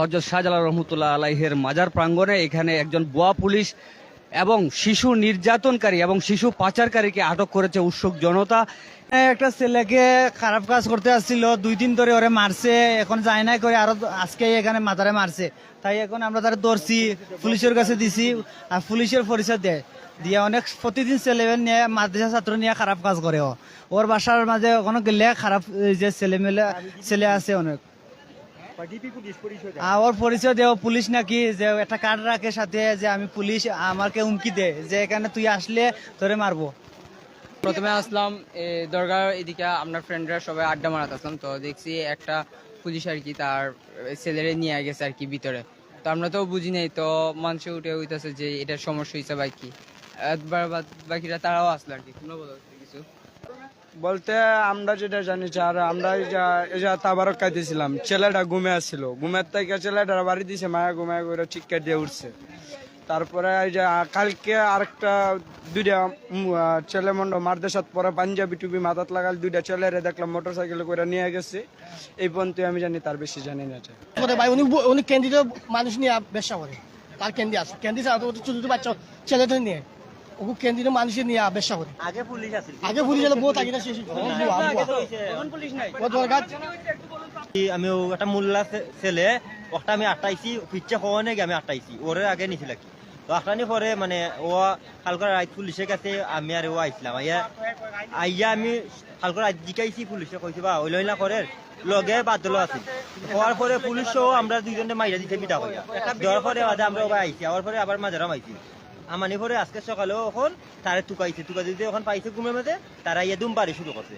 হজরত শাহজালাল রহমতুল্লাহ আলাইহের মাজার প্রাঙ্গণে এখানে একজন বোয়া পুলিশ এবং শিশু নির্যাতনকারী এবং শিশু পাচারকারীকে আটক করেছে উৎসুক জনতা। একটা ছেলেকে খারাপ কাজ করতে আসছিল, দুই দিন ধরে ওরে মারছে, এখন যায় নাই করে আরও আজকে এখানে মাথারে মারছে। তাই এখন আমরা তারা ধরছি, পুলিশের কাছে দিছি, আর পুলিশের পরিচয় দেয়। দিয়ে অনেক প্রতিদিন ছেলে নিয়ে মাদ্রাসা ছাত্র নিয়ে খারাপ কাজ করে ওর বাসার মাঝে কোনো গেলে খারাপ যে ছেলে মেলে ছেলে আছে অনেক। আর ওর পরিচয় দেও পুলিশ নাকি যে একটা কার্ড রাখে সাথে যে আমি পুলিশ আমাকে হুমকি দে যে এখানে তুই আসলে তোরে মারবো। প্রথমে আসলাম দরগার এদিকে আপনার ফ্রেন্ডরা সবাই আড্ডা মারাতে আসলাম তো দেখছি একটা পুলিশ আর কি তার ছেলেরে নিয়ে গেছে আর কি ভিতরে। তো আমরা তো বুঝি নাই তো মানুষে উঠে হইতেছে যে এটার সমস্যা হয়েছে বা কি। একবার বাকিরা তারাও আসলো আর কি তোমরা বলো কিছু? বলতে আমরা যেটা জানি আর আমরা যে তাবারক খাইতেছিলাম, ছেলেটা ঘুমে আসছিল। ঘুমের থেকে ছেলেটা বাড়ি দিছে, মায়া ঘুমায় করে চিৎকার দিয়ে উঠছে। তারপরে এই যে কালকে আরেকটা, দুইটা ছেলে মন্ড মারদেশাত পরে পাঞ্জাবি টুপি মাথাত লাগাল দুইটা ছেলেরে দেখলাম মোটর সাইকেল করে নিয়ে গেছে। এই পর্যন্ত আমি জানি, তার বেশি জানি না। ভাই, উনি উনি ক্যান্ডিডেট মানুষ নিয়ে ব্যবসা করে। তার ক্যান্ডি আছে। ক্যান্ডি ছাড়া তো ছোট বাচ্চা ছেলেদের নিয়ে। ওকে ক্যান্ডিডেট মানুষের নিয়ে ব্যবসা করে। আগে পুলিশ আছে আগে পুলিশ এলো বহুত আগে শেষ আমি একটা মোল্লা ছেলে ওটা আমি আটাইছি পিচ্ছে হওয়া নাকি আমি আটাইছি। ওরে আগে নিছিল কি। তো আটানি পরে মানে ও কালকার রাইত পুলিশের কাছে আমি আর ও আইছিলাম। আইয়া আইয়া আমি কালকার রাইত জিকাইছি পুলিশে কইছে বা ওই লইলা করে লগে বাদল আছে হওয়ার পরে পুলিশ আমরা দুইজনে মাইরা দিতে বিটা হইয়া। দেওয়ার পরে বাদে আমরা আইছি আবার পরে আবার মাঝারাম আইছি। আমানি পরে আজকে সকালেও এখন তারে টুকাইছে টুকা দিতে ওখান পাইছে ঘুমের মধ্যে, তারা ইয়ে দুম বাড়ি শুরু করছে।